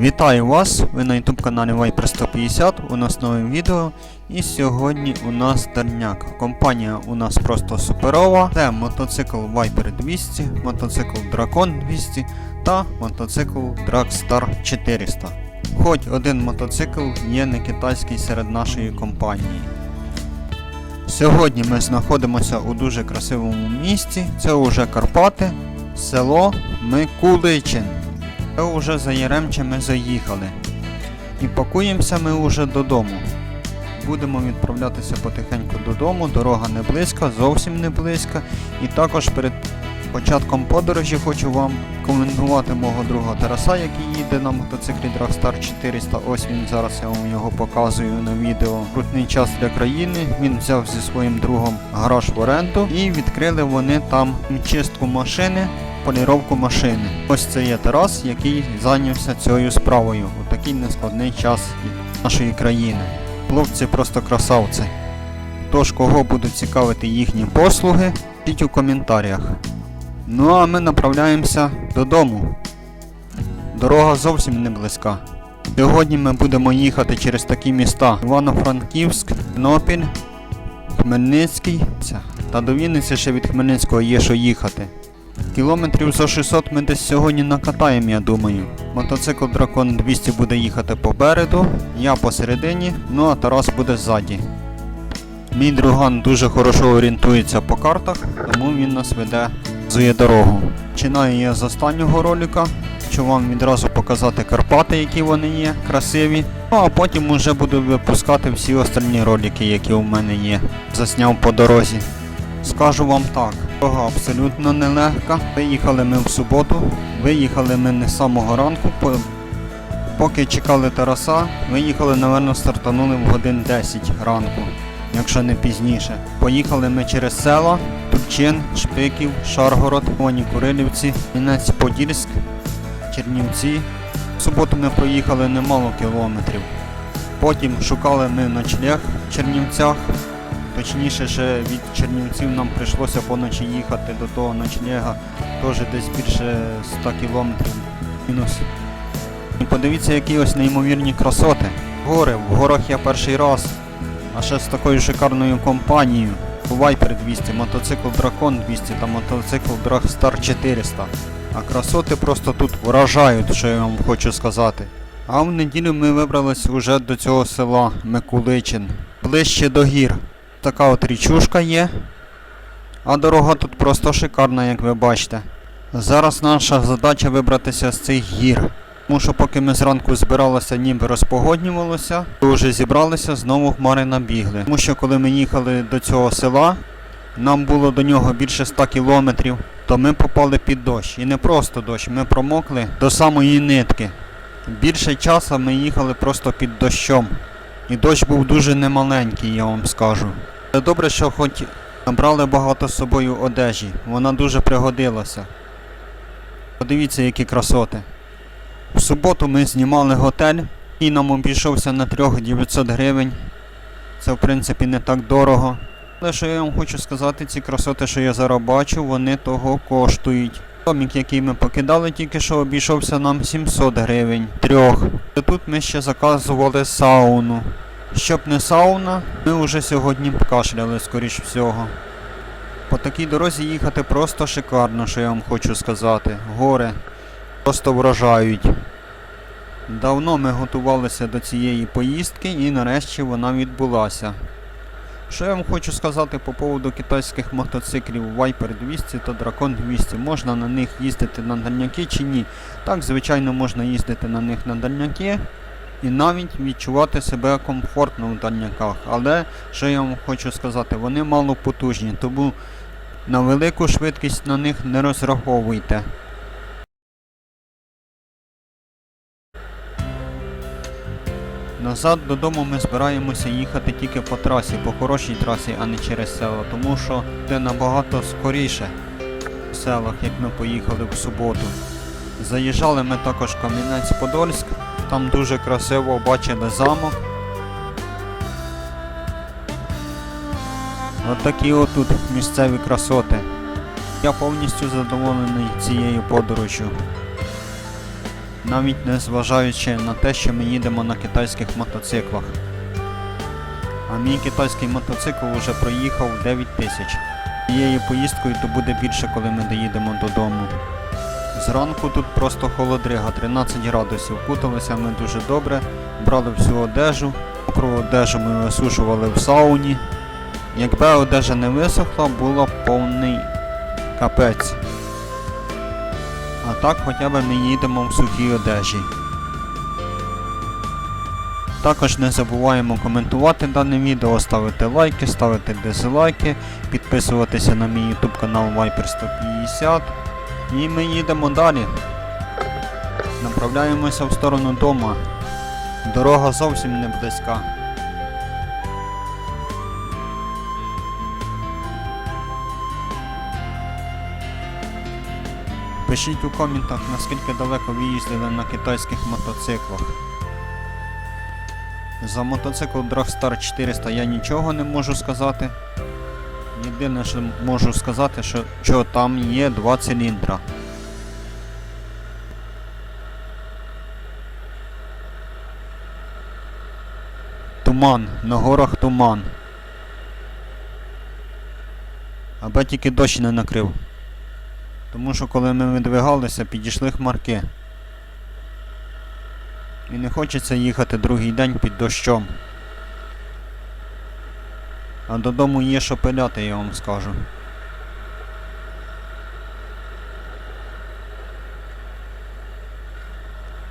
Вітаю вас! Ви на YouTube каналі Viper 150. У нас нове відео. І сьогодні у нас дальняк. Компанія у нас просто суперова. Це мотоцикл Viper 200, мотоцикл Dragon 200 та мотоцикл Dragstar 400. Хоч один мотоцикл є не китайський серед нашої компанії. Сьогодні ми знаходимося у дуже красивому місці. Це уже Карпати, село Микуличин. Це вже за Яремчами заїхали. І пакуємося ми вже додому. Будемо відправлятися потихеньку додому, дорога не близька, зовсім не близька. І також перед початком подорожі хочу вам коментувати мого друга Тараса, який їде на мотоциклі Dragstar 400. Ось він зараз я вам його показую на відео. Крутний час для країни. Він взяв зі своїм другом гараж в оренду і відкрили вони там чистку машини поліровку машини. Ось це є Тарас, який зайнявся цією справою у такий нескладний час нашої країни. Хлопці просто красавці. Тож, кого будуть цікавити їхні послуги, пишіть у коментарях. Ну а ми направляємося додому. Дорога зовсім не близька. Сьогодні ми будемо їхати через такі міста: Івано-Франківськ, Тернопіль, Хмельницький. Та до Вінниці ще від Хмельницького є що їхати. Кілометрів за 600 ми десь сьогодні накатаємо, я думаю. Мотоцикл Дракон 200 буде їхати попереду, я посередині, ну а Тарас буде ззаді. Мій друган дуже хорошо орієнтується по картах, тому він нас веде зує дорогу. Починаю я з останнього ролика, хочу вам відразу показати Карпати, які вони є, красиві. Ну а потім вже буду випускати всі остальні ролики, які у мене є. Засняв по дорозі. Скажу вам так, дорога абсолютно нелегка. Виїхали ми в суботу, виїхали ми не з самого ранку. Поки чекали Тараса, виїхали, напевно, стартанули в годин 10 ранку, якщо не пізніше. Поїхали ми через села, Тульчин, Шпиків, Шаргород, Воні Курилівці, Мінець Подільськ, Чернівці. В суботу ми проїхали немало кілометрів. Потім шукали ми ночлег в Чернівцях. Точніше, ще від Чернівців нам прийшлося поночі їхати до того ночлега, теж десь більше 100 кілометрів мінус. І подивіться, які ось неймовірні красоти. Гори, в горах я перший раз, а ще з такою шикарною компанією. Viper 200, мотоцикл Dragon 200 та мотоцикл Dragstar 400. А красоти просто тут вражають, що я вам хочу сказати. А в неділю ми вибрались уже до цього села Микуличин, ближче до гір. Така от річушка є. А дорога тут просто шикарна, як ви бачите. Зараз наша задача вибратися з цих гір. Тому що поки ми зранку збиралися, ніби розпогоднювалося, то вже зібралися, знову хмари набігли. Тому що коли ми їхали до цього села, нам було до нього більше 100 кілометрів, то ми попали під дощ. І не просто дощ, ми промокли до самої нитки. Більше часу ми їхали просто під дощом. І дощ був дуже немаленький, я вам скажу. Добре, що хоч набрали багато з собою одежі, вона дуже пригодилася. Подивіться, які красоти. В суботу ми знімали готель, і нам обійшовся на 3900 гривень. Це в принципі не так дорого. Але що я вам хочу сказати, ці красоти, що я зараз бачу, вони того коштують. Домік, який ми покидали, тільки що обійшовся нам 700 гривень. Трьох. Тут ми ще заказували сауну. Щоб не сауна, ми вже сьогодні б кашляли, скоріш всього. По такій дорозі їхати просто шикарно, що я вам хочу сказати. Гори просто вражають. Давно ми готувалися до цієї поїздки і нарешті вона відбулася. Що я вам хочу сказати по поводу китайських мотоциклів Viper 200 та Dragon 200. Можна на них їздити на дальняки чи ні? Так, звичайно, можна їздити на них на дальняки і навіть відчувати себе комфортно в дальняках. Але що я вам хочу сказати, вони мало потужні, тому на велику швидкість на них не розраховуйте. Назад додому ми збираємося їхати тільки по трасі, по хорошій трасі, а не через село, тому що це набагато скоріше в селах, як ми поїхали в суботу. Заїжджали ми також в Кам'янець-Подольськ, там дуже красиво бачили замок. От такі отут місцеві красоти. Я повністю задоволений цією подорожю. Навіть не зважаючи на те, що ми їдемо на китайських мотоциклах. А мій китайський мотоцикл вже проїхав 9 тисяч. Цією поїздкою то буде більше, коли ми доїдемо додому. Зранку тут просто холодрига, 13 градусів. Куталися ми дуже добре, брали всю одежу. Мокру одежу ми висушували в сауні. Якби одежа не висохла, було повний капець. А так хоча б ми їдемо в сухій одежі. Також не забуваємо коментувати дане відео, ставити лайки, ставити дизлайки, підписуватися на мій YouTube канал Viper 150. І ми їдемо далі. Направляємося в сторону дома. Дорога зовсім не близька. Пишіть у коментах, наскільки далеко ви їздили на китайських мотоциклах. За мотоцикл Dragstar 400 я нічого не можу сказати. Єдине, що можу сказати, що, що там є два циліндра. Туман, на горах туман. Аби тільки дощ не накрив. Тому що коли ми видвигалися, підійшли хмарки. І не хочеться їхати другий день під дощом. А додому є що пиляти, я вам скажу.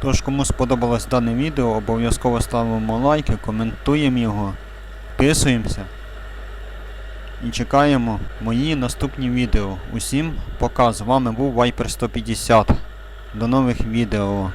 Тож, кому сподобалось дане відео, обов'язково ставимо лайки, коментуємо його, підписуємося і чекаємо мої наступні відео. Усім пока, з вами був Viper 150. До нових відео.